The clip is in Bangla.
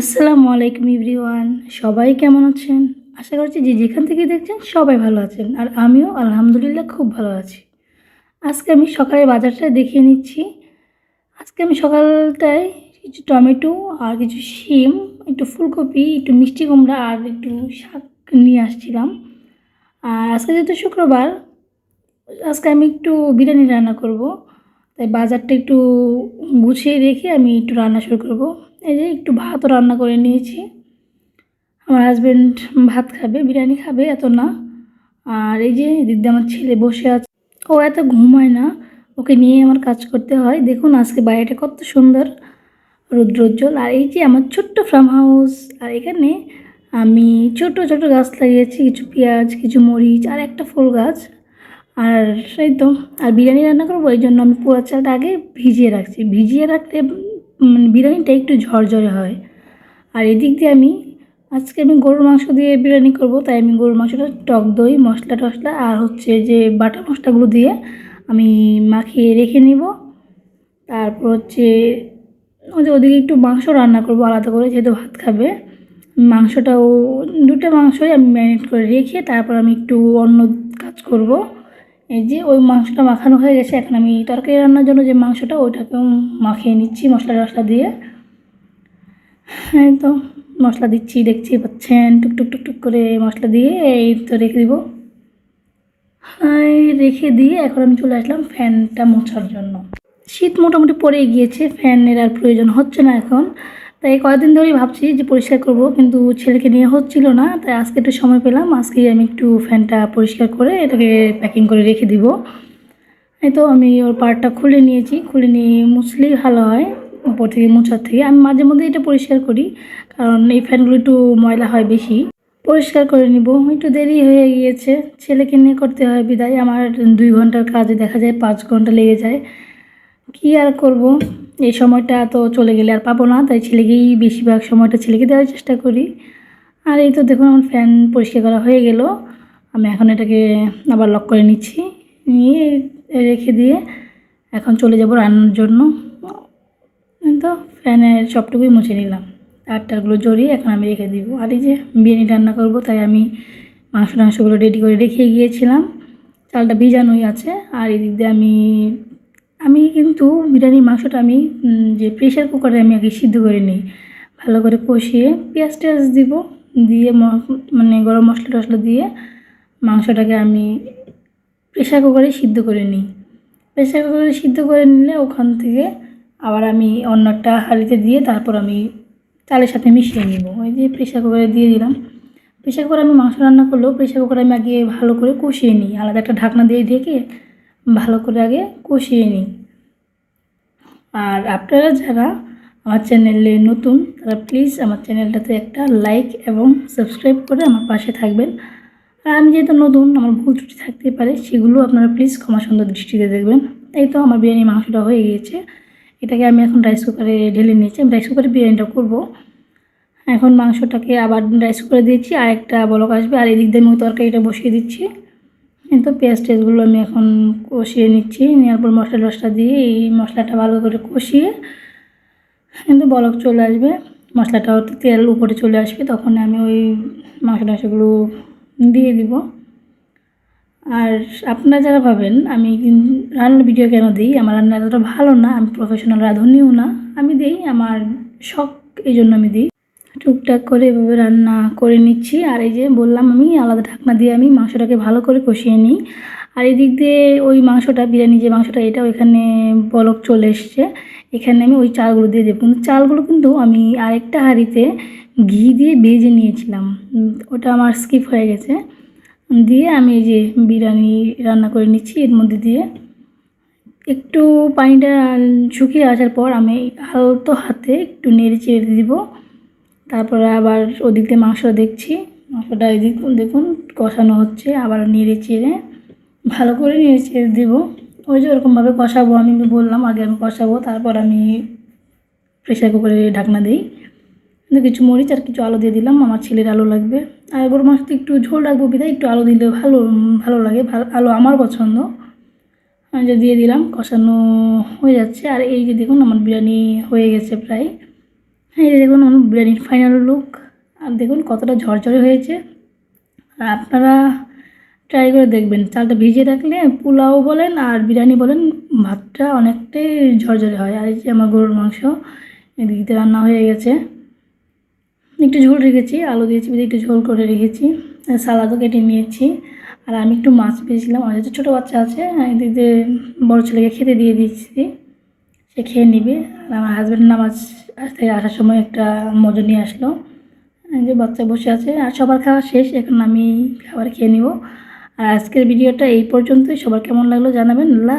আসসালামু আলাইকুম ইভরিওয়ান সবাই কেমন আছেন? আশা করছি যে যেখান থেকে দেখছেন সবাই ভালো আছেন আর আমিও আলহামদুলিল্লাহ খুব ভালো আছি। আজকে আমি সকালে বাজারটা দেখিয়ে নিচ্ছি। আজকে আমি সকালটায় কিছু টমেটো আর কিছু শিম, একটু ফুলকপি, একটু মিষ্টি কুমড়া আর একটু শাক নিয়ে আসছিলাম। আর আজকে যেহেতু শুক্রবার, আজকে আমি একটু বিরিয়ানি রান্না করব। তাই বাজারটা একটু গুছিয়ে রেখে আমি একটু রান্না শুরু করব। এই যে একটু ভাতও রান্না করে নিয়েছি। আমার হাজব্যান্ড ভাত খাবে, বিরিয়ানি খাবে, এত না। আর এই যে দিদি আমার ছেলে বসে আছে, ও এত ঘুমায় না, ওকে নিয়ে আমার কাজ করতে হয়। দেখুন আজকে বাইরেটা কত সুন্দর, রৌদ্রোজ্জ্বল। আর এই যে আমার ছোট্ট ফার্ম হাউস আর এখানে আমি ছোট ছোট গাছ লাগিয়েছি, কিছু পেঁয়াজ, কিছু মরিচ, আর একটা ফুল গাছ। আর এই তো, আর বিরিয়ানি রান্না করব, এই জন্য আমি পোড়া চালটা আগে ভিজিয়ে রাখছি। ভিজিয়ে মানে বিরিয়ানিটা একটু ঝরঝরে হয়। আর এদিক দিয়ে আমি, আজকে আমি গরুর মাংস দিয়ে বিরিয়ানি করব, তাই আমি গরুর মাংসটা টক দই, মশলা টশলা আর হচ্ছে যে বাটা মশলাগুলো দিয়ে আমি মাখিয়ে রেখে নিব। তারপর হচ্ছে ওদিকে একটু মাংস রান্না করব আলাদা করে, যেহেতু ভাত খাবে। মাংসটাও দুটো মাংসই আমি ম্যারিনেট করে রেখে তারপর আমি একটু অন্য কাজ করব। এই যে ওই মাংসটা মাখানো হয়ে গেছে, এখন আমি তরকারি রান্নার জন্য যে মাংসটা, ওইটাকেও মাখিয়ে নিচ্ছি মশলা টশলা দিয়ে। হ্যাঁ তো মশলা দিচ্ছি, দেখছি পাচ্ছেন টুকটুক টুকটুক করে মশলা দিয়ে এই তো রেখে দিব। রেখে দিয়ে এখন আমি চলে আসলাম ফ্যানটা মোছার জন্য। শীত মোটামুটি পড়ে গিয়েছে, ফ্যানের আর প্রয়োজন হচ্ছে না এখন। তাই কয়েকদিন ধরেই ভাবছি যে পরিষ্কার করব, কিন্তু ছেলেকে নিয়ে হচ্ছিল না, তাই আজকে একটু সময় পেলাম। আজকে আমি একটু ফ্যানটা পরিষ্কার করে এটাকে প্যাকিং করে রেখে দিব। এই তো আমি ওর পার্টটা খুলে নিয়েছি। খুলে নিয়ে মুছলেই ভালো হয় উপর থেকে মোছার থেকে। আমি মাঝে মধ্যে এটা পরিষ্কার করি, কারণ এই ফ্যানগুলো একটু ময়লা হয় বেশি। পরিষ্কার করে নিব, একটু দেরি হয়ে গিয়েছে। ছেলেকে নিয়ে করতে হয় বিদায়। আমার দুই ঘণ্টার কাজে, দেখা যায় পাঁচ ঘণ্টা লেগে যায়। কি আর করব? এই সময়টা তো চলে গেলে আর পাবো না, তাই ছেলেকেই বেশিরভাগ সময়টা ছেলেকে দেওয়ার চেষ্টা করি। আর এই তো দেখুন, আমার ফ্যান পরিষ্কার করা হয়ে গেল। আমি এখন এটাকে আবার লক করে নিচ্ছি। নিয়ে রেখে দিয়ে এখন চলে যাব রান্নার জন্য। তো ফ্যানের সবটুকুই মুছে নিলাম। তারটারগুলো জড়িয়ে এখন আমি রেখে দিব। আর এই যে বিরিয়ানি রান্না করব, তাই আমি মাংস টাংসগুলো রেডি করে রেখে গিয়েছিলাম। চালটা ভিজানোই আছে। আর এদিক দিয়ে আমি আমি কিন্তু বিরিয়ানির মাংসটা আমি যে প্রেশার কুকারে আমি আগে সিদ্ধ করে নিই। ভালো করে কষিয়ে পেঁয়াজ টেয়াজ দিব, দিয়ে মানে গরম মশলা টশলা দিয়ে মাংসটাকে আমি প্রেশার কুকারে সিদ্ধ করে নিই। প্রেশার কুকারে সিদ্ধ করে নিলে ওখান থেকে আবার আমি অন্যটা হাঁড়িতে দিয়ে তারপর আমি চালের সাথে মিশিয়ে নিব। ওই যে প্রেশার কুকারে দিয়ে দিলাম। প্রেশার কুকারে আমি মাংস রান্না করলেও প্রেশার কুকারে আমি আগে ভালো করে কষিয়ে নিই। আলাদা একটা ঢাকনা দিয়ে ঢেকে ভালো করে আগে কষিয়ে নিই। আর আপনারা যারা আমার চ্যানেলে নতুন, তারা প্লিজ আমার চ্যানেলটাতে একটা লাইক এবং সাবস্ক্রাইব করে আমার পাশে থাকবেন। আর আমি যেহেতু নতুন, আমার ভুল ত্রুটি থাকতেই পারে, সেগুলো আপনারা প্লিজ ক্ষমা সুন্দর দৃষ্টিতে দেখবেন। এই তো আমার বিরিয়ানি মাংসটা হয়ে গিয়েছে। এটাকে আমি এখন রাইস কুকারে ঢেলে নিয়েছি। আমি রাইস কুকারে বিরিয়ানিটা করব। এখন মাংসটাকে আবার রাইস কুকারে দিয়েছি। আর একটা বলক আসবে। আর এদিক দিয়ে আমি তরকারিটা বসিয়ে দিচ্ছি। এই তো পেঁয়াজ টেস্টগুলো আমি এখন কষিয়ে নিচ্ছি। নেওয়ার পর মশলা টশলা দিয়ে এই মশলাটা ভালো করে কষিয়ে কিন্তু বলক চলে আসবে। মশলাটাও তেল উপরে চলে আসবে, তখন আমি ওই মাংস টাংসগুলো দিয়ে দিব। আর আপনারা যারা ভাবেন আমি রান্নার ভিডিও কেন দিই? আমার রান্না এতটা ভালো না, আমি প্রফেশনাল রাঁধুনিও না, আমি দিই আমার শখ, এই জন্য আমি দিই। টুকটাক করে এভাবে রান্না করে নিচ্ছি। আর এই যে বললাম আমি, আলাদা ঢাকনা দিয়ে আমি মাংসটাকে ভালো করে কষিয়ে নিই। আর এদিক দিয়ে ওই মাংসটা বিরিয়ানি যে মাংসটা এটা ওইখানে বলক চলে এসছে। এখানে আমি ওই চালগুলো দিয়ে দেবো। কিন্তু চালগুলো কিন্তু আমি আরেকটা হাঁড়িতে ঘি দিয়ে ভেজে নিয়েছিলাম। ওটা আমার স্কিপ হয়ে গেছে। দিয়ে আমি এই যে বিরিয়ানি রান্না করে নিচ্ছি এর মধ্যে দিয়ে। একটু পানিটা শুকিয়ে আসার পর আমি হালতো হাতে একটু নেড়ে চেড়ে দিব। তারপরে আবার ওদিক দিয়ে মাংস দেখছি। মাংসটা এদিক দেখুন কষানো হচ্ছে। আবার নেড়ে চেড়ে, ভালো করে নেড়ে চেড়ে দেবো। ওই যে ওরকমভাবে কষাবো, আমি বললাম, আগে আমি কষাবো, তারপর আমি প্রেশার কুকারে ঢাকনা দিই। কিন্তু কিছু মরিচ আর কিছু আলু দিয়ে দিলাম, আমার ছেলের আলু লাগবে। আর গরু মাংস একটু ঝোল রাখব বিধায়, একটু আলু দিলে ভালো ভালো লাগে, ভালো, আলু আমার পছন্দ। আমি যে দিয়ে দিলাম, কষানো হয়ে যাচ্ছে। আর এই যে দেখুন, আমার বিরিয়ানি হয়ে গেছে প্রায়। হ্যাঁ এই দেখুন আমার বিরিয়ানির ফাইনাল লুক আর দেখুন, কতটা ঝরঝরে হয়েছে। আর আপনারা ট্রাই করে দেখবেন। চালটা ভিজিয়ে রাখলে পোলাও বলেন আর বিরিয়ানি বলেন, ভাতটা অনেকটাই ঝরঝরে হয়। আর এই যে আমার গরুর মাংস এদিকে রান্না হয়ে গেছে। একটু ঝোল রেখেছি, আলু দিয়েছি একটু ঝোল করে রেখেছি। সালাদও কেটে নিয়েছি। আর আমি একটু মাছ পেয়েছিলাম। আমার ছোটো বাচ্চা আছে এদিকে বড়ো ছেলেকে খেতে দিয়ে দিয়েছি। সে খেয়ে নিবে। আর আমার হাজব্যান্ড নামাজ থেকে আসার সময় একটা মজা নিয়ে আসলো। যে বাচ্চা বসে আছে, আর সবার খাওয়া শেষ, এখন আমি খাবার খেয়ে নিব। আর আজকের ভিডিওটা এই পর্যন্তই। সবার কেমন লাগল জানাবেন। আল্লাহ।